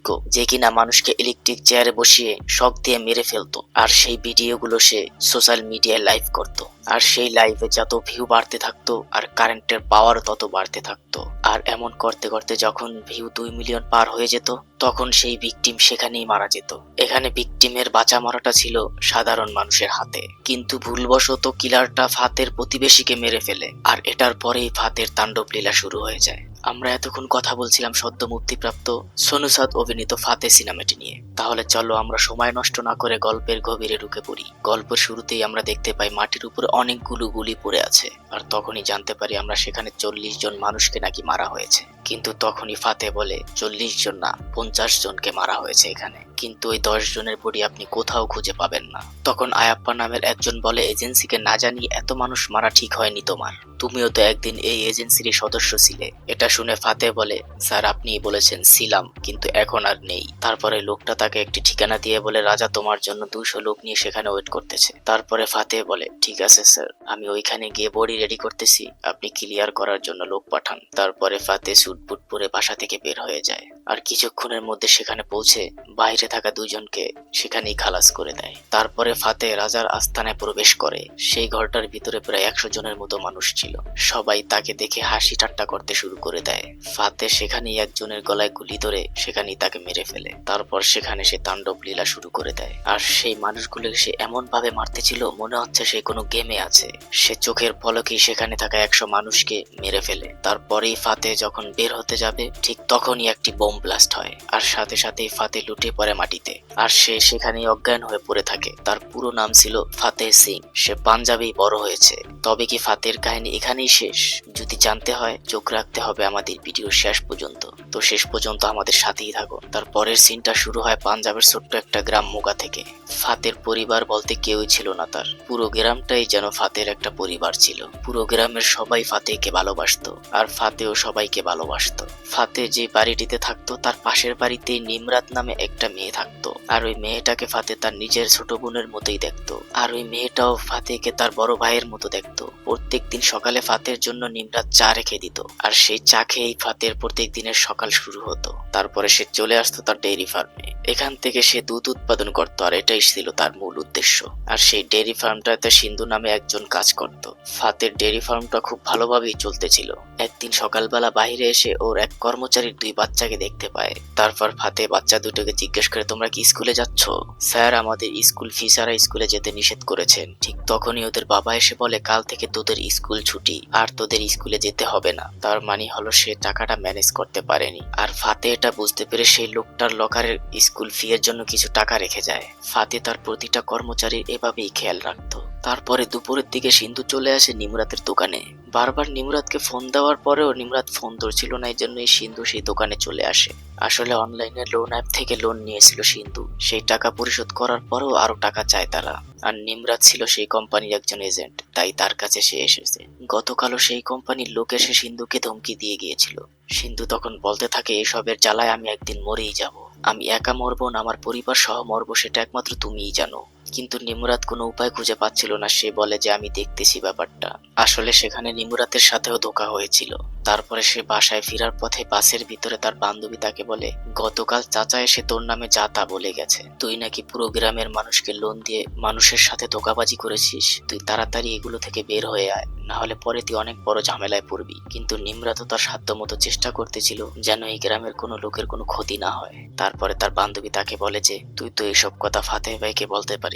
Psycho যে কিনা মানুষকে ইলেকট্রিক চেয়ারে বসিয়ে শখ দিয়ে মেরে ফেলতো, আর সেই ভিডিওগুলো সে সোশ্যাল মিডিয়ায় লাইভ করত। আর সেই লাইভে যত ভিউ বাড়তে থাকতো আর কারেন্টের পাওয়ার তত বাড়তে থাকতো। আর এমন করতে করতে যখন ভিউ দুই মিলিয়ন পার হয়ে যেত, তখন সেই ভিকটিম সেখানেই মারা যেত। এখানে ভিকটিমের বাঁচা মরাটা ছিল সাধারণ মানুষের হাতে। কিন্তু ভুলবশত কিলারটা ফাতের প্রতিবেশীকে মেরে ফেলে। আর এটার পরেই ফাতের তাণ্ডব লীলা শুরু হয়ে যায়। আমরা এতক্ষণ কথা বলছিলাম সদ্য মুক্তিপ্রাপ্ত সোনুসাদ অভিনীত ফাতে সিনেমাটি নিয়ে। তাহলে চলো আমরা সময় নষ্ট না করে গল্পের গভীরে ঢুকে পড়ি। গল্পের শুরুতেই আমরা দেখতে পাই মাটির উপরে অনেকগুলো গুলি পড়ে আছে। আর তখনই জানতে পারি আমরা সেখানে চল্লিশ জন মানুষকে নাকি মারা হয়েছে। কিন্তু তখনই ফাতে বলে, চল্লিশ জন না, পঞ্চাশ জনকে মারা হয়েছে এখানে। কিন্তু ওই দশ জনের বডি আপনি কোথাও খুঁজে পাবেন না। তখন আয়াপ্পা নামের একজন বলে, এজেন্সিকে না জানিয়ে এত মানুষ মারা ঠিক হয়নি তোমার। তুমিও তো একদিন এই এজেন্সির সদস্য ছিলে। এটা শুনে ফাতে বলে, স্যার আপনি বলেছেন, ছিলাম, কিন্তু এখন আর নেই। তারপরে লোকটা তাকে একটি ঠিকানা দিয়ে বলে, রাজা তোমার জন্য দুশো লোক নিয়ে সেখানে ওয়েট করতেছে। তারপরে ফাতে বলে, ঠিক আছে, স্যার, আমি ওইখানে গিয়ে বডি রেডি করতেছি। আপনি ক্লিয়ার করার জন্য লোক পাঠান। তারপরে ফাতে সুটবুট পরে বাসা থেকে বের হয়ে যায়। আর কিছুক্ষণের মধ্যে সেখানে পৌঁছে বাইরে থাকা দুজনকে সেখানেই খালাস করে দেয়। তারপরে ফাতে রাজার আস্থানায় প্রবেশ করে। সেই ঘরটার ভিতরে প্রায় একশো জনের মতো মানুষ ছিল। সবাই তাকে দেখে হাসি ঠাট্টা করতে শুরু করে দেয়। ফাতে সেখানেই একজনের গলায় গুলি ধরে সেখানেই তাকে মেরে ফেলে। তারপর সেখানে সে তাণ্ডব লীলা শুরু করে দেয়। আর সেই মানুষগুলোকে সে এমন ভাবে মারতেছিল, মনে হচ্ছে সে কোনো গেমে আছে। সে চোখের পলকেই সেখানে থাকা একশো মানুষকে মেরে ফেলে। তারপরেই ফাতে যখন বের হতে যাবে, ঠিক তখনই একটি বোম ব্লাস্ট হয়। আর সাথে সাথেই ফাতে লুটে পড়ে মাটিতে। আর সে সেখানেই অজ্ঞান হয়ে পড়ে থাকে। তার পুরো নাম ছিল ফাতেহ সিং। সে পাঞ্জাবেই বড় হয়েছে। তবে কি ফাতের কাহিনী এখানেই শেষ? যদি জানতে হয়, চোখ রাখতে হবে আমাদের ভিডিও শেষ পর্যন্ত। তো শেষ পর্যন্ত আমাদের সাথেই থাকো। তার পরের সিনটা শুরু হয় পাঞ্জাবের ছোট্ট একটা গ্রাম মোগা থেকে। ফাতের পরিবার বলতে কেউই ছিল না তার। পুরো গ্রামটাই যেন ফাতের একটা পরিবার ছিল। পুরো গ্রামের সবাই ফাতেকে ভালোবাসতো। আর ফাতেও সবাইকে ভালোবাসতো। ফাতে যে বাড়িটিতে থাকতো, তার পাশের বাড়িতে নিমরাত নামে একটা মেয়ে থাকতো। আর ওই মেয়েটাকে ফাতে তার নিজের ছোট বোনের মতোই দেখতো। আর ওই মেয়েটাও ফাতেকে তার বড় ভাইয়ের মতো দেখতো। প্রত্যেক দিন সকালে ফাতের জন্য নিমরাত চা রেখে দিত। আর সেই চা খেয়েই ফাতের প্রত্যেক দিনের সকাল শুরু হতো। তারপরে সে চলে আসতো তার ডেইরি ফার্মে এখান থেকে সে দুধ উৎপাদন করত, আর এটাই ছিল তার মূল উদ্দেশ্য। আর সেই ডেইরি ফার্মটাতে সিন্ধু নামে একজন কাজ করত। ফাতের ডেইরি ফার্মটা খুব ভালোভাবেই চলতেছিল একদিন সকালবেলা বাইরে এসে ওর এক কর্মচারীর দুই বাচ্চাকে দেখতে পায়। তারপর ফাতে, বাচ্চা দুটোকে জিজ্ঞেস করে, তোমরা কি স্কুলে যাচ্ছ? স্যার, আমাদের স্কুল ফি ছাড়া স্কুলে যেতে নিষেধ করেছেন। ঠিক তখনই ওদের বাবা এসে বলে, কাল থেকে তোদের স্কুল ছুটি, আর তোদের স্কুলে যেতে হবে না। তার মানে হলো সে টাকাটা ম্যানেজ করতে পারেনি। আর ফাতে এটা বুঝতে পেরে সেই লোকটার লকারের স্কুল ফি এর জন্য কিছু টাকা রেখে যায়। ফাতে তার প্রতিটা কর্মচারীর এভাবেই খেয়াল রাখতো। তারপরে দুপুরের দিকে সিন্ধু চলে আসে নিমরাতের দোকানে। বারবার নিমরাতকে ফোন দেওয়ার পরেও নিমরাত ফোন ধরছিল না এই জন্যই সিন্ধু সেই দোকানে চলে আসে। আসলে অনলাইনে লোন অ্যাপ থেকে লোন নিয়েছিল সিন্ধু। সেই টাকা পরিশোধ করার পরেও আরও টাকা চায় তারা। আর নিমরাত ছিল সেই কোম্পানির একজন এজেন্ট তাই তার কাছে সে এসেছে। গতকালও সেই কোম্পানির লোক এসে সিন্ধুকে ধমকি দিয়ে গিয়েছিল। সিন্ধু তখন বলতে থাকে, এসবের জ্বালায় আমি একদিন মরেই যাব। আমি একা মরবো না আমার পরিবার সহ মরবো সেটা একমাত্র তুমিই জানো। কিন্তু নিমুরাত কোনো উপায় খুঁজে পাচ্ছিল না। সে বলে যে, আমি দেখতেছি ব্যাপারটা। আসলে সেখানে নিমুরাতের সাথেও ধোকা হয়েছিল। তারপরে সে বাসায় ফেরার পথে বাসের ভিতরে তার বান্ধবী তাকে বলে, গতকাল চাচা এসে তোর নামে যা তা বলে গেছে। তুই নাকি পুরো গ্রামের মানুষকে লোন দিয়ে মানুষের সাথে ধোকাবাজি করেছিস? তুই তাড়াতাড়ি এগুলো থেকে বের হয়ে আয়, না হলে পরে তুই অনেক বড় ঝামেলায় পড়বি। কিন্তু নিমরা তো তার সাধ্যমতো চেষ্টা করতেছিল যেন এই গ্রামের কোনো লোকের কোনো ক্ষতি না হয়। তারপরে তার বান্ধবী তাকে বলে যে, তুই তো এইসব কথা ফাতে ভাইকে বলতে পারিস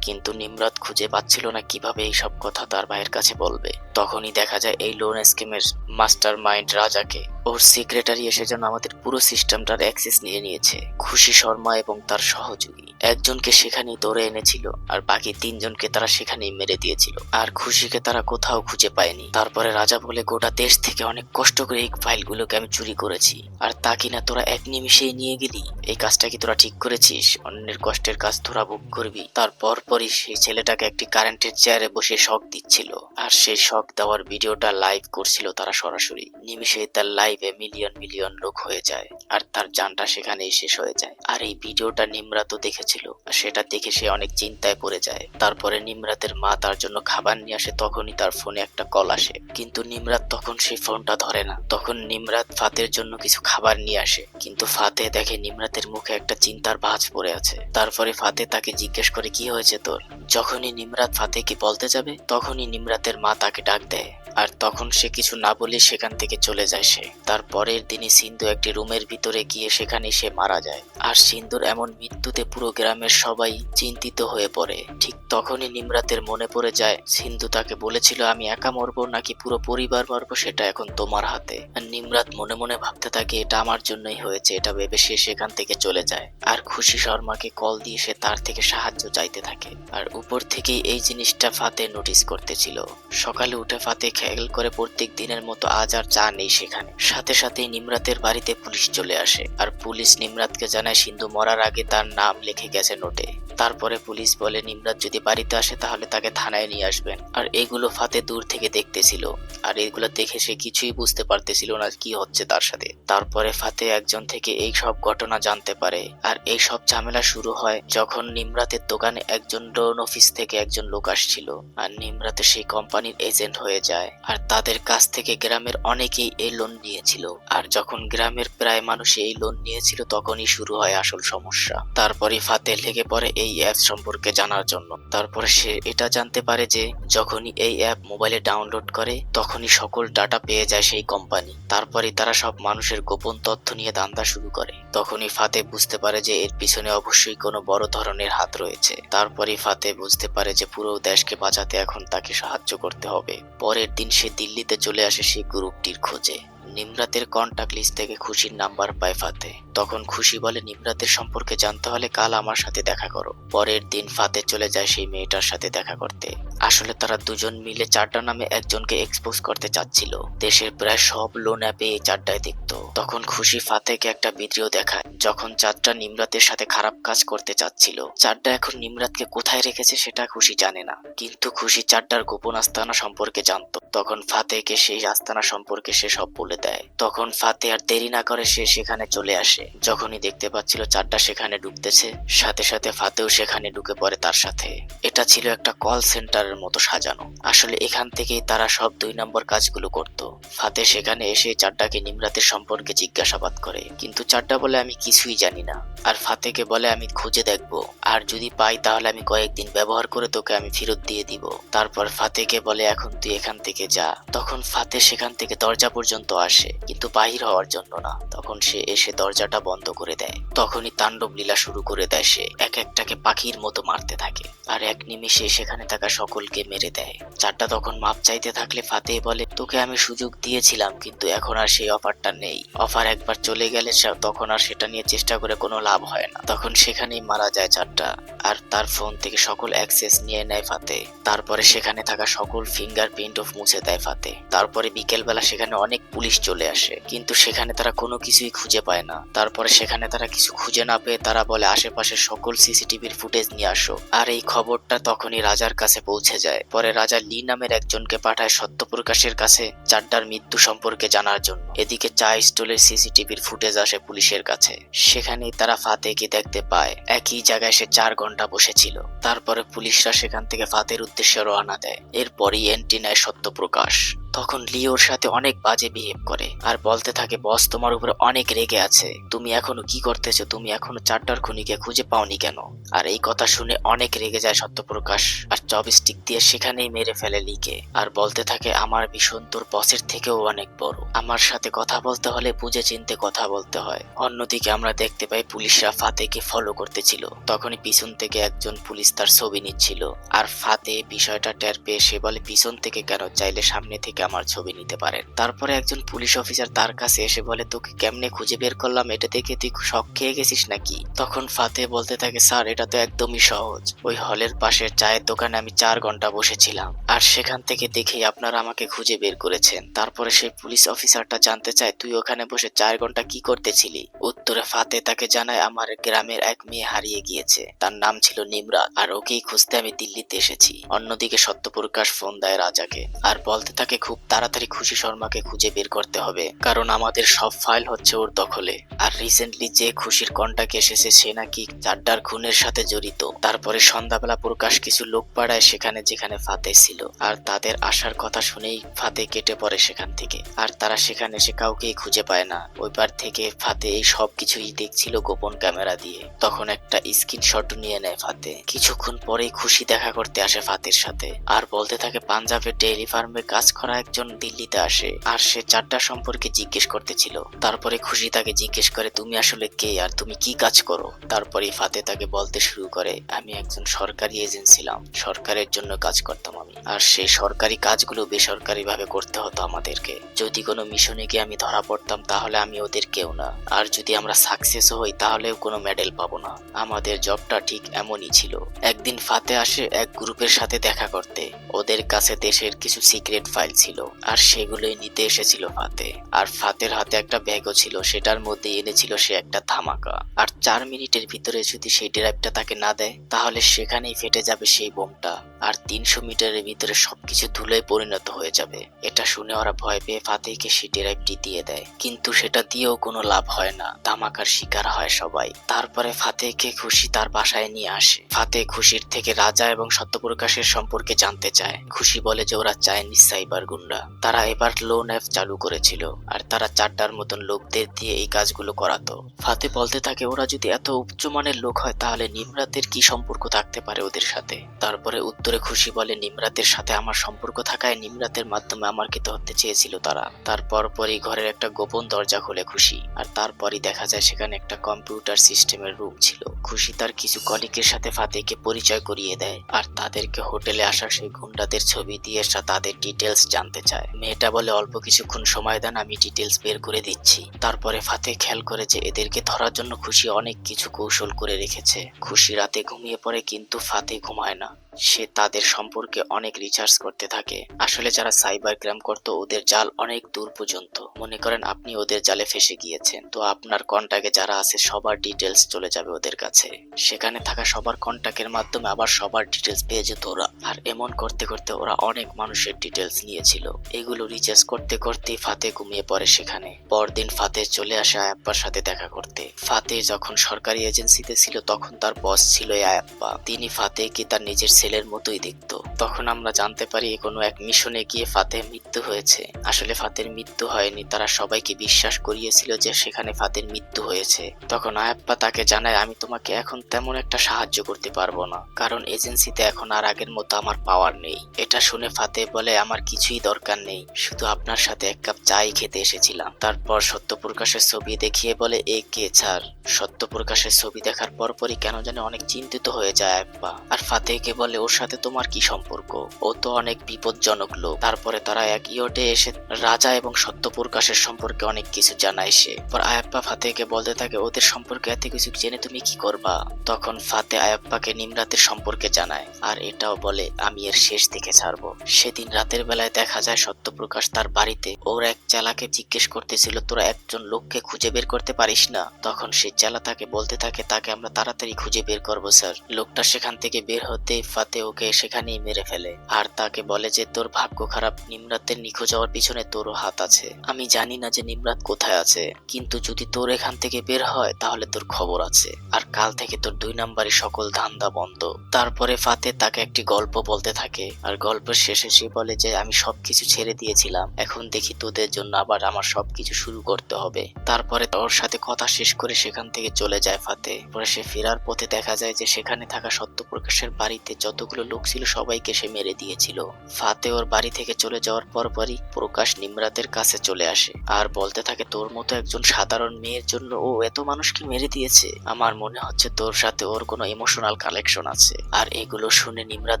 কিন্তু নিমরাত খুঁজে পাচ্ছিল না কীভাবে এইসব কথা তার ভাইয়ের কাছে বলবে। তখনই দেখা যায় এই লোন স্কিমের মাস্টার মাইন্ড রাজাকে। ওর সেক্রেটারি এসে যেন আমাদের পুরো সিস্টেমটার অ্যাক্সেস নিয়ে নিয়েছে। খুশি শর্মা এবং তার সহযোগী। একজনকে সেখানেই ধরে এনেছিল, আর বাকি তিনজনকে তারা সেখানেই মেরে দিয়েছিল। আর খুশিকে তারা কোথাও খুঁজে পায়নি। তারপরে রাজা বলে, গোটা দেশ থেকে অনেক কষ্ট করে এই ফাইলগুলোকে আমি চুরি করেছি। আর তা কিনা তোরা এক নিমিষেই নিয়ে গেলি? এই কাজটা কি তোরা ঠিক করেছিস? অন্যের কষ্টের কাজ তোরা ভোগ করবি? তারপর পরই সেই ছেলেটাকে একটি কারেন্টের চেয়ারে বসে শক দিচ্ছিল। আর সেই শখ দেওয়ার ভিডিওটা লাইভ করছিল তারা সরাসরি। নিমিষে তার লাইভে মিলিয়ন মিলিয়ন লোক হয়ে যায় আর তার জানটা সেখানেই শেষ হয়ে যায়। আর এই ভিডিওটা নিমরাত দেখেছিল। সেটা দেখে সে অনেক চিন্তায় পড়ে যায়। তারপরে নিমরাতের মা তার জন্য খাবার নিয়ে আসে, তখনই তার ফোনে একটা কল আসে। কিন্তু নিমরাত তখন সেই ফোনটা ধরে না। তখন নিমরাত ফাতের জন্য কিছু খাবার নিয়ে আসে। কিন্তু ফাতে দেখে নিমরাতের মুখে একটা চিন্তার ভাঁজ পড়ে আছে। তারপরে ফাতে তাকে জিজ্ঞেস করে কি হয়েছে তোর। যখনই নিমরাত ফাতেকে বলতে যাবে তখনই নিমরাতের মা তাকে ডাক দেয়। আর তখন সে কিছু না বলে সেখান থেকে চলে যায় সে। তার পরের দিনই সিন্ধু একটি রুমের ভিতরে গিয়ে সেখানে সে মারা যায়। আর সিন্ধুর এমন মৃত্যুতে পুরো গ্রামের সবাই চিন্তিত হয়ে পড়ে। ঠিক তখনই নিমরাতের মনে পড়ে যায়, সিন্ধু তাকে বলেছিল, আমি একা মরবো নাকি পুরো পরিবার মরবো সেটা এখন তোমার হাতে? আর নিমরাত মনে মনে ভাবতে থাকে, এটা আমার জন্যই হয়েছে, এটা ভেবে সে সেখান থেকে চলে যায়। আর খুশি শর্মাকে কল দিয়ে সে তার থেকে সাহায্য চাইতে থাকে। আর উপর থেকেই এই জিনিসটা ফাতে নোটিস করতেছিল। সকালে উঠে ফাতে খেয়াল করে প্রত্যেক দিনের মতো আজ আর চা নেই সেখানে। সাথে সাথেই নিমরাতের বাড়িতে পুলিশ চলে আসে, আর পুলিশ নিমরাতকে জানায় সিন্ধু মরার আগে তার নাম লিখে গেছে নোটে। তারপরে পুলিশ বলে নিমরাত যদি বাড়িতে আসে তাহলে তাকে থানায় নিয়ে আসবেন। আর এগুলো ফাতে দূর থেকে দেখতেছিল। আর এগুলো দেখে সে কিছুই বুঝতে পারতেছিল না কি হচ্ছে তার সাথে। তারপরে ফাতে একজন থেকে এই সব ঘটনা জানতে পারে। আর এই সব ঝামেলা শুরু হয় যখন নিমরাতের দোকানে একজন লোন অফিস থেকে একজন লোক আসছিল। আর নিমরাতে সেই কোম্পানির এজেন্ট হয়ে যায়। আর তাদের কাছ থেকে গ্রামের অনেকেই এই লোন নিয়েছিল। আর যখন গ্রামের প্রায় মানুষ এই লোন নিয়েছিল তখনই শুরু হয় আসল সমস্যা। তারপরে ফাতে লেগে পড়ে এই অ্যাপ সম্পর্কে জানার জন্য। তারপরে সে এটা জানতে পারে যে, যখনই এই অ্যাপ মোবাইলে ডাউনলোড করে, তখনই সকল ডাটা পেয়ে যায় সেই কোম্পানি তারপরে তারা সব মানুষের গোপন তথ্য নিয়ে দান্দা শুরু করে। তখনই ফাতে বুঝতে পারে যে, এর পিছনে অবশ্যই কোনো বড় ধরনের হাত রয়েছে। তারপরে ফাতে বুঝতে পারে যে, পুরো দেশকে বাঁচাতে এখন তাকে সাহায্য করতে হবে। পরের দিন সে দিল্লিতে চলে আসে সেই গ্রুপটির খোঁজে। নিমরাতের কন্টাক্ট লিস্ট থেকে খুশির নাম্বার পায় ফাতে। তখন খুশি বলে, নিমরাতের সম্পর্কে জানতে হলে কাল আমার সাথে দেখা করো। পরের দিন ফাতে চলে যায় সেই মেয়েটার সাথে দেখা করতে। আসলে তারা দুজন মিলে চারটা নামে একজনকে এক্সপোজ করতে চাচ্ছিল। দেশের প্রায় সব লোন অ্যাপে এই চারটায় দেখতো তখন খুশি ফাতেকে একটা ভিডিও দেখায়, যখন চারটা নিমরাতের সাথে খারাপ কাজ করতে চাচ্ছিল। চারটা এখন নিমরাতকে কোথায় রেখেছে সেটা খুশি জানে না। কিন্তু খুশি চারটার গোপন আস্তানা সম্পর্কে জানতো। তখন ফাতেকে সেই আস্তানা সম্পর্কে সে সব বলে দেয়। তখন ফাতে আর দেরি না করে সে সেখানে চলে আসে। যখনই দেখতে পাচ্ছিল চারটা সেখানে ঢুকতেছে সাথে সাথে ফাতেও সেখানে ঢুকে পড়ে তার সাথে। এটা ছিল একটা কল সেন্টারের মতো সাজানো। আসলে এখান থেকেই তারা সব দুই নম্বর কাজগুলো করত। ফাতে সেখানে এসে চারটাকে নিমরাতের সম্পর্কে জিজ্ঞাসাবাদ করে। কিন্তু চারটা বলে আমি কিছুই জানি না। আর ফাতেকে বলে, আমি খুঁজে দেখব। আর যদি পাই তাহলে আমি কয়েকদিন ব্যবহার করে তোকে আমি ফেরত দিয়ে দিব। তারপর ফাতেকে বলে, এখন তুই এখান থেকে যা। তখন ফাতে সেখান থেকে দরজা পর্যন্ত আসে, কিন্তু বাহির হওয়ার জন্য না। তখন সে এসে দরজাটা বন্ধ করে দেয়। তখনই তাণ্ডব লীলা শুরু করে দেয় সে। এক একটাকে পাখির মতো মারতে থাকে। আর এক নিমিষে সেখানে থাকা সকলকে মেরে দেয়। চারটা তখন মাপ চাইতে থাকলে ফাতে বলে, তোকে আমি সুযোগ দিয়েছিলাম, কিন্তু এখন আর সেই অফারটা নেই। অফার একবার চলে গেলে তখন আর সেটা নিয়ে চেষ্টা করে কোনো লাভ হয় না। তখন সেখানেই মারা যায় চারটা। আর তার ফোন থেকে সকল অ্যাক্সেস নিয়ে নেয় ফাতে তারপরে সেখানে থাকা সকল ফিঙ্গারপ্রিন্ট অফ মুছে দেয় ফাতে তারপরে বিকেলবেলা সেখানে অনেক পুলিশ চলে আসে। কিন্তু সেখানে তারা কোনো কিছুই খুঁজে পায় না। তারপরে সেখানে তারা কিছু খুঁজে না পেয়ে তারা বলে আশেপাশে সকল সিসিটিভির ফুটেজ নিয়ে আসো। আর এই খবরটা তখনই রাজার কাছে পৌঁছে যায়। পরে রাজা লি নামের একজনকে পাঠায় সত্যপ্রকাশের কাছে চাড্ডার মৃত্যু সম্পর্কে জানার জন্য। এদিকে চা স্টলের সিসিটিভির ফুটেজ আসে পুলিশের কাছে। সেখানেই তারা ফাতেকে দেখতে পায়। একই জায়গায় সে চার ঘণ্টা বসেছিল। তারপরে পুলিশরা সেখান থেকে ফাতের উদ্দেশ্যে রওনা দেয়। এরপরই এন্ট্রি নেয় সত্যপ্রকাশ। তখন লিওর সাথে অনেক বাজে বিহেভ করে। আর বলতে থাকে, বস, তোমার উপরে অনেক রেগে আছে। তুমি এখনও কি করতেছো? তুমি এখনও চারটার খুনিকে খুঁজে পাওনি কেন? আর এই কথা শুনে অনেক রেগে যায় সত্যপ্রকাশ। আর চপস্টিক দিয়ে সেখানেই মেরে ফেলে লিকে। আর বলতে থাকে, আমার ভীষণ, তোর বসের থেকেও অনেক বড়। আমার সাথে কথা বলতে হলে বুঝে চিনতে কথা বলতে হয়। অন্যদিকে আমরা দেখতে পাই, পুলিশরা ফাতেকে ফলো করতেছিল। তখনই পিছন থেকে একজন পুলিশ তার ছবি নিচ্ছিল। আর ফাতে বিষয়টা টের পেয়ে সে বলে, পিছন থেকে কেন? চাইলে সামনে থেকে আমার ছবি নিতে পারেন। তারপরে একজন পুলিশ অফিসার তার কাছে এসে বলে, তোকে কেমনে খুঁজে বের করলাম? এটা দেখে তুই শখ খেয়ে গেছিস নাকি? তখন ফাতে বলতে থাকে, স্যার, এটা তো একদমই সহজ। ওই হলের পাশের চায়ের দোকানে আমি চার ঘণ্টা বসেছিলাম। আর সেখান থেকে দেখেই আপনারা আমাকে খুঁজে বের করেছেন। তারপরে সেই পুলিশ অফিসারটা জানতে চায়, তুই ওখানে বসে চার ঘণ্টা কি করতেছিলি? উত্তরে ফাতে তাকে জানায়, আমার গ্রামের এক মেয়ে হারিয়ে গিয়েছে। তার নাম ছিল নিমরাত, আর ওকেই খুঁজতে আমি দিল্লিতে এসেছি। অন্যদিকে সত্যপ্রকাশ ফোন দেয় রাজাকে। আর বলতে থাকে খুব তাড়াতাড়ি খুশি শর্মাকে খুঁজে বের করতে হবে, কারণ আমাদের সব ফাইল হচ্ছে ওর দখলে। আর রিসেন্টলি যে খুশির কন্টাক্ট এসেছে, সে নাকি চাড্ডার খুনের সাথে জড়িত। তারপরে সন্ধ্যাবেলা প্রকাশ কিছু লোক পাড়ায় সেখানে যেখানে ফাতে ছিল, আর তাদের আসার কথা শুনেই ফাতে কেটে পড়ে সেখান থেকে। আর তারা সেখানে এসে কাউকেই খুঁজে পায় না। ওই পার থেকে ফাতে এই সব কিছুই দেখছিল গোপন ক্যামেরা দিয়ে। তখন একটা স্ক্রিনশট নিয়ে নেয় ফাতে। কিছুক্ষণ পরেই খুশি দেখা করতে আসে ফাতের সাথে। আর বলতে থাকে, পাঞ্জাবের ডেইরি ফার্মে কাজ করা একজন দিল্লিতে আসে, আর সে চারটা সম্পর্কে জিজ্ঞেস করতেছিল। তারপরে খুশি তাকে জিজ্ঞেস করে, তুমি আসলে কে? আর তুমি কি কাজ করো? তারপরে ফাতে তাকে বলতে শুরু করে, আমি একজন সরকারি এজেন্ট ছিলাম। সরকারের জন্য কাজ করতাম আমি। আর সেই সরকারি কাজগুলো বেসরকারি ভাবে করতে হতো আমাদেরকে। যদি কোনো মিশনে গিয়ে আমি ধরা পড়তাম, তাহলে আমি ওদের কেউ না। আর যদি আমরা সাকসেস হই, তাহলেও কোনো মেডেল পাবো না। আমাদের জবটা ঠিক এমনই ছিল। একদিন ফাতে আসে এক গ্রুপের সাথে দেখা করতে। ওদের কাছে দেশের কিছু সিক্রেট ফাইল ছিল। আর সেগুলোই নিতে এসেছিল ফাতে আর ফাতের হাতে একটা ব্যাগও ছিল, সেটার মধ্যে এনেছিল সে একটা ধামাকা। আর চার মিনিটের ভিতরে যদি সেই ড্রাইভটা তাকে না দেয়, তাহলে সেখানেই ফেটে যাবে সেই বোমটা। আর তিনশো মিটারের ভিতরে সবকিছু ধুলোয় পরিণত হয়ে যাবে। এটা শুনে ওরা ভয় পেয়ে ফাতেকে সেই ড্রাইভটি দিয়ে দেয়। কিন্তু সেটা দিয়েও কোনো লাভ হয় না। ধামাকার শিকার হয় সবাই। তারপরে ফাতেকে খুশি তার বাসায় নিয়ে আসে। ফাতে খুশির থেকে রাজা এবং সত্যপ্রকাশের সম্পর্কে জানতে চায়। খুশি বলে যে ওরা চাইনিজ সাইবার গুন্ডা। তারা এবার লোন অ্যাপ চালু করেছিল। আর তারা চারটার মতন লোকদের দিয়ে এই কাজগুলো করাতো। ফাতে বলতে থাকে, ওরা যদি এত উচ্চমানের লোক হয়, তাহলে নিমরাতের কি সম্পর্ক থাকতে পারে ওদের সাথে? তারপরে উত্তরে খুশি বলে নিমরাতের সাথে আমার সম্পর্ক থাকায় নিমরাতের মাধ্যমে আমার খেতে হতে চেয়েছিল তারা। তারপর পরই ঘরের একটা গোপন দরজা খুলে খুশি, আর তারপরই দেখা যায় সেখানে একটা কম্পিউটার সিস্টেমের রুম ছিল। খুশি তার কিছু কলিকের সাথে ফাতেকে পরিচয় করিয়ে দেয়, আর তাদেরকে হোটেলে আসা সেই গুন্ডাদের ছবি দিয়ে তাদের ডিটেলস জানতে চায়। মেয়েটা বলে, অল্প কিছুক্ষণ সময় দেন, আমি ডিটেলস বের করে দিচ্ছি। তারপরে ফাতে খেয়াল করে যে এদেরকে ধরার জন্য খুশি অনেক কিছু কৌশল করে রেখেছে। খুশি রাতে ঘুমিয়ে পড়ে, কিন্তু ফাতে ঘুমায় না। সে তাদের সম্পর্কে অনেক রিসার্চ করতে থাকে। আসলে যারা সাইবার ক্রাইম করতো, ওদের জাল অনেক দূর পর্যন্ত। মনে করেন আপনি ওদের জালে ফেসে গিয়েছেন, তো আপনার কন্টাক্টে যারা আছে, সবার ডিটেলস চলে যাবে ওদের কাছে। সেখানে থাকা সবার কন্টাক্টের মাধ্যমে আবার সবার ডিটেলস পেয়ে যেত ওরা। আর এমন করতে করতে ওরা অনেক মানুষের ডিটেলস নিয়েছিল। এগুলো রিচার্জ করতে করতেই ফাতে ঘুমিয়ে পড়ে সেখানে। পরদিন ফাতে চলে আসে আয়াপ্পার সাথে দেখা করতে। ফাতে যখন সরকারি এজেন্সিতে ছিল, তখন তার বস ছিল আয়াপ্পা। তিনি ফাতেকে তার নিজের ছেলের মতোই দেখতো। তখন আমরা জানতে পারি কোনো এক মিশনে গিয়ে ফাতেহ মৃত্যু হয়েছে। আসলে ফাতের মৃত্যু হয়নি, তারা সবাইকে বিশ্বাস করিয়েছিল যে সেখানে ফাতের মৃত্যু হয়েছে। তখন আয়াপ্পা তাকে জানায়, আমি তোমাকে এখন তেমন একটা সাহায্য করতে পারব না, কারণ এজেন্সিতে এখন আর আগের মতো আমার পাওয়ার নেই। এটা শুনে ফাতে বলে, আমার কিছুই দরকার নেই, শুধু আপনার সাথে এক কাপ চাই খেতে এসেছিলাম। তারপর সত্যপ্রকাশের ছবি দেখিয়ে বলে, এ কে ছাড়? সত্যপ্রকাশের ছবি দেখার পরপরই কেন জানি অনেক চিন্তিত হয়ে যায় আয়াপ্পা। আর ফাতেহকে বলে, ওর সাথে তোমার কি সম্পর্ক? ও তো অনেক বিপজ্জনক লোক। তারপরে তারা এক ইয়টে এসে রাজা এবং সত্যপ্রকাশের সম্পর্কে অনেক কিছু জানায় সে। পর আয়াপ্পা ফাতেহকে বলতে থাকে, ওদের সম্পর্কে এত কিছু জেনে তুমি কি করবা? তখন ফাতে আয়াপ্পাকে নিমরাতের সম্পর্কে জানায়, আর এটাও বলে, আমি এর শেষ দিকে ছাড়বো। সেদিন রাতের বেলায় দেখা যায় সত্যপ্রকাশ তার বাড়িতে। ওর এক চেলাকে জিজ্ঞেস করতেছিল, তোরা একজন লোককে খুঁজে বের করতে পারিস না? তখন সে চেলা তাকে বলতে থাকে, তাকে আমরা তাড়াতাড়ি খুঁজে বের করব, স্যার। লোকটা সেখান থেকে বের হতে ফাতে ওকে সেখানেই মেরে ফেলে। আর তাকে বলে যে, তোর ভাগ্য খারাপ, নিমরাতের নিখোঁজ হওয়ার পিছনে তোরও হাত আছে। আমি জানি না যে নিমরাত কোথায় আছে, কিন্তু যদি তোর এখান থেকে বের হয়, তাহলে তোর খবর আছে। আর কাল থেকে তোর দুই নাম্বারই সকল ধান্দা বন্ধ। তারপরে ফাতে তাকে একটি গল্প বলতে থাকে। আর গল্পের শেষে সে বলে যে, আমি সবকিছু ছেড়ে দিয়েছিলাম। এখন দেখি তোদের জন্য আবার আমার সবকিছু শুরু করতে হবে। তারপরে ওর সাথে কথা শেষ করে সেখান থেকে চলে যায় ফাতে। পরে সে ফেরার পথে দেখা যায় যে, সেখানে থাকা সত্যপ্রকাশের বাড়িতে যতগুলো লোক ছিল সবাইকে সে মেরে দিয়েছিল। ফাতে ওর বাড়ি থেকে চলে যাওয়ার পরপরই প্রকাশ নিমরাতের কাছে চলে আসে আর বলতে থাকে, তোর মতো একজন সাধারণ মেয়ের জন্য ও এত মানুষকে মেরে দিয়েছে। আমার মনে হচ্ছে তোর সাথে ওর কোনো ইমোশনাল কালেকশন আছে। আর এগুলো শুনে নিমরাত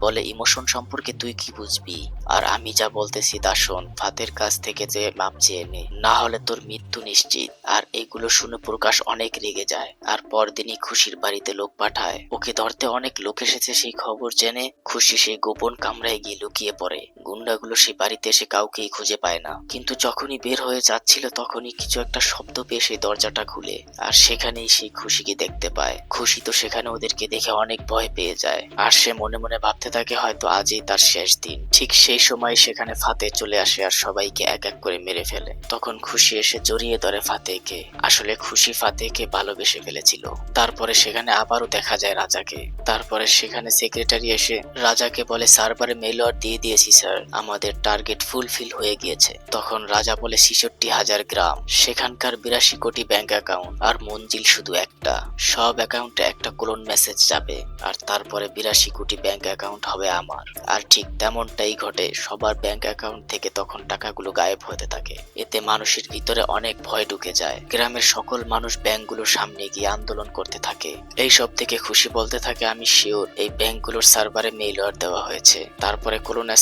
বলে ইমোশন সম্পর্কে তুই কি বুঝবি? আর আমি যা বলতেছি তা শোন, ফাতের কাছ থেকে যে মাপ চেয়ে নে। না হলে তোর মৃত্যু নিশ্চিত। আর এগুলো শুনে প্রকাশ অনেক রেগে যায়। আর পরদিনই খুশির বাড়িতে লোক পাঠায়। ওকে ধরতে অনেক লোক এসেছে, সেই খবর জেনে খুশি সেই গোপন কামরায় গিয়ে লুকিয়ে পড়ে। গুন্ডাগুলো সেই বাড়িতে এসে কাউকেই খুঁজে পায় না। কিন্তু যখনই বের হয়ে যাচ্ছিল, তখনই কিছু একটা শব্দ পেয়ে সেই দরজাটা খুলে আর সেখানেই সেই খুশিকে দেখতে পায়। খুশি তো সেখানে ওদেরকে দেখে অনেক ভয় পেয়ে যায়। আর সে মনে মনে ভাবতে থাকে, হয়তো আজই তার শেষ দিন। ঠিক সেই সময় সেখানে ফাতে চলে আসে আর সবাইকে এক এক করে মেরে ফেলে। তখন খুশি এসে জড়িয়ে ধরে ফাতেকে আসলে খুশি ফাতেকে ভালোবেসে ফেলেছিল। তারপরে সেখানে আবারও দেখা যায় রাজাকে। তারপরে সেখানে সেক্রেটারি এসে রাজাকে বলে, সার্ভারে মেল অর্ডার দিয়ে দিয়েছি, স্যার। আমাদের টার্গেট ফুলফিল হয়ে গিয়েছে। তখন রাজা বলে, ছিষট্টি হাজার গ্রাম। সেখানকার বিরাশি কোটি ব্যাংক অ্যাকাউন্ট আর মঞ্জিল শুধু একটা। সব অ্যাকাউন্টে একটা কোলন মেসেজ যাবে আর তারপরে বিরাশি কোটি ব্যাংক অ্যাকাউন্ট হবে আমার। আর ঠিক তেমনটাই ঘটে, সবার ব্যাংক অ্যাকাউন্ট থেকে তখন টাকাগুলো গায়েব হতে থাকে। এতে মানুষের ভিতরে অনেক ভয় ঢুকে যায়। গ্রামের সকল মানুষ ব্যাংকগুলোর সামনে গিয়ে আন্দোলন করতে থাকে। এই সব থেকে খুশি বলতে থাকে, আমি শিওর, এই ব্যাংকগুলোর সার্ভারে মেইল দেওয়া হয়েছে। তারপরে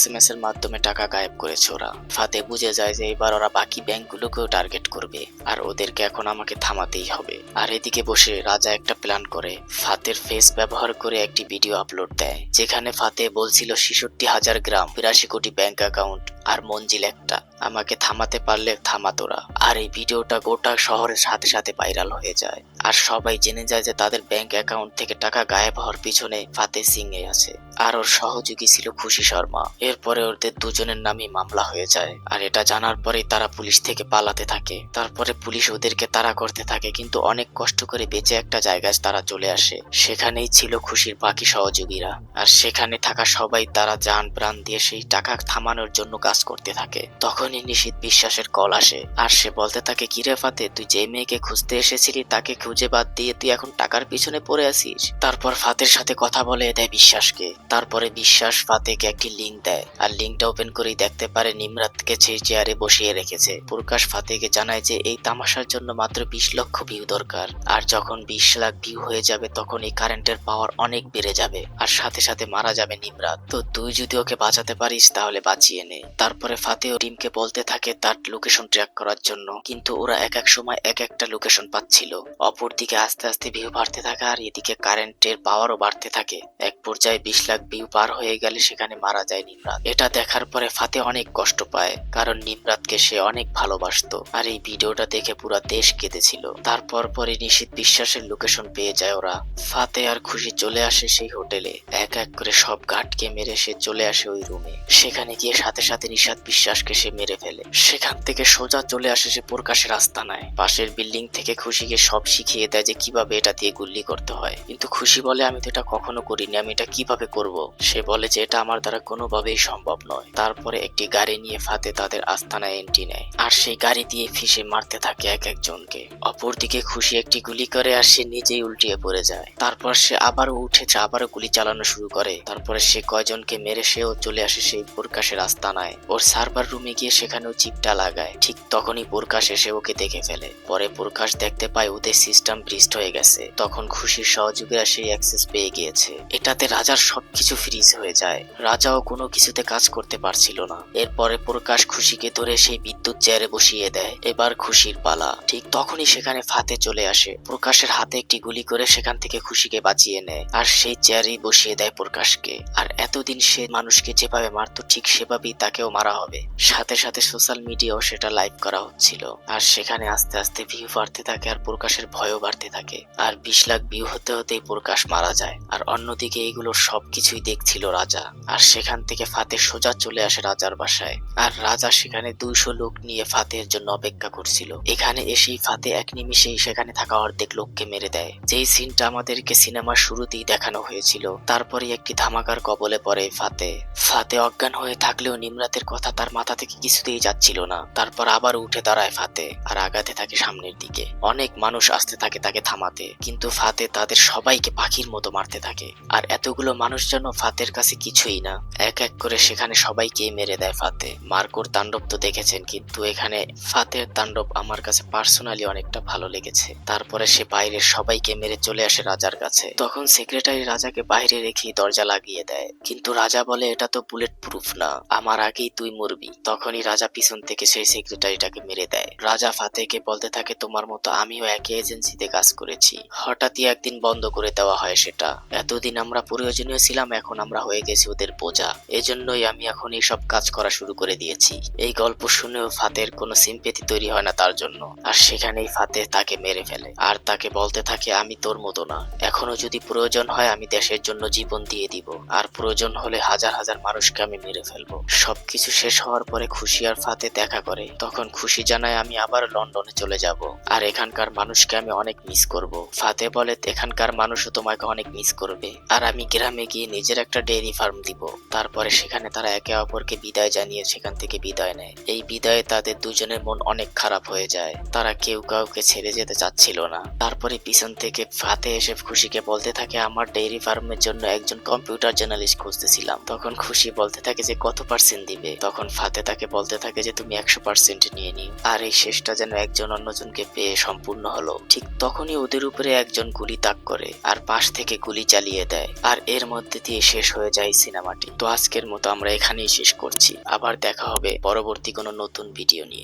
এম এস এর মাধ্যমে টাকা গায়েব করেছে ওরা। ফাতে বুঝে যায় যে এবার ওরা বাকি ব্যাংকগুলোকেও টার্গেট করবে। আর ওদেরকে এখন আমাকে থামাতেই হবে। আর এদিকে বসে রাজা একটা প্ল্যান করে। ফাতের ফেস ব্যবহার করে একটি ভিডিও আপলোড দেয়। যেখানে ফাতে বলছিল ছেষট্টি হাজার গ্রাম, বিরাশি কোটি ব্যাংক অ্যাকাউন্ট আর মঞ্জিল একটা। আমাকে থামাতে পারলে থামাতোরা আর এই ভিডিওটা গোটা শহরের সাথে সাথে ভাইরাল হয়ে যায়। আর সবাই জেনে যায় যে তাদের ব্যাংক অ্যাকাউন্ট থেকে টাকা গায়েব হওয়ার পিছনে ফাতে সিং এ আছে। আর ওর সহযোগী ছিল খুশি শর্মা। এরপরে ওদের দুজনের নামই মামলা হয়ে যায়। আর এটা জানার পরেই তারা পুলিশ থেকে পালাতে থাকে। তারপরে পুলিশ ওদেরকে তাড়া করতে থাকে, কিন্তু অনেক কষ্ট করে বেঁচে একটা জায়গায় তারা চলে আসে। সেখানেই ছিল খুশির বাকি সহযোগীরা। আর সেখানে থাকা সবাই তারা যান প্রাণ দিয়ে সেই টাকা থামানোর জন্য কাজ করতে থাকে। তখনই নিশীত বিশ্বাসের কল আসে, আর সে বলতে থাকে কিরে ফাতে, তুই যে মেয়েকে খুঁজতে এসেছিলি তাকে খুঁজে বাদ দিয়ে তুই এখন টাকার পিছনে পড়ে আছিস? তারপর ফাতের সাথে কথা বলে দেয় বিশ্বাসকে। তারপরে বিশ্বাস ফাতেকে একটি লিঙ্ক দেয়, আর লিঙ্কটা ওপেন করেই দেখতে পারে নিমরাতকে সেই চেয়ারে বসিয়ে রেখেছে। প্রকাশ ফাতেকে জানায় যে, এই তামাশার জন্য মাত্র বিশ লক্ষ ভিউ দরকার, আর যখন বিশ লাখ ভিউ হয়ে যাবে তখন এই কারেন্টের পাওয়ার অনেক বেড়ে যাবে, আর সাথে সাথে মারা যাবে নিমরাত। তো তুই যদি ওকে বাঁচাতে পারিস তাহলে বাঁচিয়ে নে। তারপরে ফাতে ও টিমকে বলতে থাকে তার লোকেশন ট্র্যাক করার জন্য। কিন্তু ওরা এক এক সময় এক একটা লোকেশন পাচ্ছিল। অপরদিকে আস্তে আস্তে ভিউ বাড়তে থাকে আর এদিকে কারেন্টের পাওয়ারও বাড়তে থাকে। এক পর্যায়ে বিশ লাখ ভিউ পার হয়ে গেলে সেখানে মারা যায় নিমরাত। এটা দেখার পরে ফাতে অনেক কষ্ট পায়, কারণ নিমরাতকে সে অনেক ভালোবাসতো। আর এই ভিডিওটা দেখে পুরো দেশ কেঁদেছিল। তারপর পরে নিশীত বিশ্বাসের লোকেশন পেয়ে যায় ওরা। ফাতে আর খুশি চলে আসে সেই হোটেলে এক এক করে সব গার্ডকে মেরে সে চলে আসে ওই রুমে সেখানে গিয়ে সাথে সাথে নিশাদ বিশ্বাসকে সে মেরে ফেলে। সেখান থেকে সোজা চলে আসে সে প্রকাশের আস্তানায় পাশের বিল্ডিং থেকে খুশিকে সব শিখিয়ে দেয় যে কীভাবে এটা দিয়ে গুল্লি করতে হয়। কিন্তু খুশি বলে, আমি তো এটা কখনো করিনি, আমি এটা কীভাবে করব? সে বলে যে, এটা আমার দ্বারা কোনোভাবেই সম্ভব নয়। তারপরে একটি গাড়ি নিয়ে ফাতে তাদের আস্তানায় এন্ট্রি নেয়। আর সেই গাড়ি দিয়ে ফিসে মারতে থাকে এক একজনকে। অপরদিকে খুশি একটি গুলি করে আর সে নিজেই উল্টিয়ে পড়ে যায়। তারপর সে আবারও উঠেছে, আবারও গুলি চালানো শুরু করে। তারপরে সে কয়জনকে মেরে সেও চলে আসে সেই প্রকাশের আস্তানায়। ওর সার্ভার রুমে গিয়ে সেখানেও চিপটা লাগায়। ঠিক তখনই প্রকাশ এসে ওকে দেখে ফেলে। পরে প্রকাশ দেখতে পায় ওদের সিস্টেম ব্রিস্ট হয়ে গেছে। তখন খুশির সহযোগীরা সেই অ্যাক্সেস পেয়ে গিয়েছে। এটাতে রাজার সবকিছু ফ্রিজ হয়ে যায়। রাজাও কোনো কিছুতে কাজ করতে পারছিল না। এরপরে প্রকাশ খুশিকে ধরে সেই বিদ্যুৎ চেয়ারে বসিয়ে দেয়। এবার খুশির পালা। ঠিক তখনই সেখানে ফাতে চলে আসে। প্রকাশের হাতে একটি গুলি করে সেখান থেকে খুশিকে বাঁচিয়ে নেয়। আর সেই চেয়ারেই বসিয়ে দেয় প্রকাশকে। আর এতদিন সে মানুষকে যেভাবে মারতো, ঠিক সেভাবেই তাকেও মারা হবে। সাথে সাথে সোশ্যাল মিডিয়াও সেটা লাইভ করা হচ্ছিল। আর সেখানে আস্তে আস্তে ভিউ বাড়তে থাকে আর প্রকাশের ভয়ও বাড়তে থাকে। আর বিশ লাখ ভিউ হতে হতেই প্রকাশ মারা যায়। আর অন্যদিকে এইগুলোর সবকিছুই দেখছিল রাজা। আর সেখান থেকে ফাতে সোজা চলে আসে রাজার বাসায়। আর রাজা সেখানে দুইশো লোক নিয়ে ফাতের জন্য অপেক্ষা করছিল। এখানে এসেই ফাতে এক নিমিষেই সেখানে থাকা অর্ধেক লোককে মেরে দেয়। যেই সিনটা আমাদেরকে সিনেমার শুরুতেই দেখানো হয়েছিল তারপরে একটি ধামাকার কবলে পড়ে ফাতে ফাতে অজ্ঞান হয়ে থাকলেও নিমরাতের কথা তার মাথা থেকে কিছুতেই যাচ্ছিল না। তারপর আবার উঠে দাঁড়ায় ফাতে আর আগাতে থাকে সামনের দিকে। অনেক মানুষ আসতে থাকে তাকে থামাতে, কিন্তু ফাতে তাদের সবাইকে পাখির মতো মারতে থাকে। আর এতগুলো মানুষ যেন ফাতের কাছে কিছুই না। এক এক করে সেখানে সবাইকে মেরে দেয় ফাতে। মার্কোর তাণ্ডব তো দেখেছেন, কিন্তু এখানে ফাতের তাণ্ডব আমার কাছে পার্সোনালি অনেকটা ভালো লেগেছে। তারপরে সে বাইরের সবাইকে মেরে চলে আসে রাজার কাছে। তখন সেক্রেটারি রাজাকে বাইরে রেখে দরজা লাগিয়ে দেয়। কিন্তু রাজা বলে, এটা তো বুলেট প্রুফ না। আমার আগেই তুই মরবি। তখনই রাজা পিছন থেকে সেই সেক্রেটারিটাকে মেরে দেয়। রাজা ফাতেকে বলতে থাকে, তোমার মতো আমিও একই এজেন্সিতে কাজ করেছি। হঠাৎই একদিন বন্ধ করে দেওয়া হয় সেটা। এতদিন আমরা প্রয়োজনীয় ছিলাম, এখন আমরা হয়ে গেছি ওদের বোঝা। এজন্যই আমি এখন এইসব কাজ করা শুরু করে দিয়েছি। এই গল্প শুনেও ফাতের কোনো সিম্পেথি তৈরি হয় না তার জন্য। আর সেখানেই ফাতে তাকে মেরে ফেলে। আর তাকে বলতে থাকে, আমি তোর মতো না। এখনও যদি প্রয়োজন হয়, আমি দেশের জন্য জীবন দিয়ে দিব। আর প্রয়োজন হলে হাজার হাজার মানুষকে আমি মেরে ফেলব। সবকিছু শেষ হওয়ার পরে খুশি আর ফাতে দেখা করে। তখন খুশি জানায়, আমি আবার লন্ডনে চলে যাব। আর এখানকার মানুষকে আমি অনেক মিস করব। ফাতে বলে, এখানকার মানুষও তোমাকে অনেক মিস করবে। আর আমি গ্রামে গিয়ে নিজের একটা ডেয়ারি ফার্ম দিব। তারপরে সেখানে তারা একে অপরকে বিদায় জানিয়ে সেখান থেকে বিদায় নেয়। এই বিদায়ে তাদের দুজনের মন অনেক খারাপ হয়ে যায়। তারা কেউ কাউকে ছেড়ে যেতে চাচ্ছিল না। তারপরে পিছন থেকে ফাতে এসে খুশিকে বলতে থাকে, আমার ডেইরি ফার্মের জন্য একজন কম্পিউটার জার্নালিস্ট খুঁজতেছিলাম। তখন খুশি বলতে থাকে যে, কত পার্সেন্ট দিবে তখন ফাতে তাকে বলতে থাকে যে, তুমি একশো পার্সেন্ট নিয়ে নিও। আর এই শেষটা যেন একজন অন্যজনকে পেয়ে সম্পূর্ণ হলো। ঠিক তখনই ওদের উপরে একজন গুলি তাক করে আর পাশ থেকে গুলি চালিয়ে দেয়। আর এর মধ্যে দিয়ে শেষ হয়ে যায় সিনেমাটি। তো আজকের মতো আমরা এখানেই শেষ করছি। আবার দেখা হবে পরবর্তী কোনো নতুন ভিডিও নিয়ে।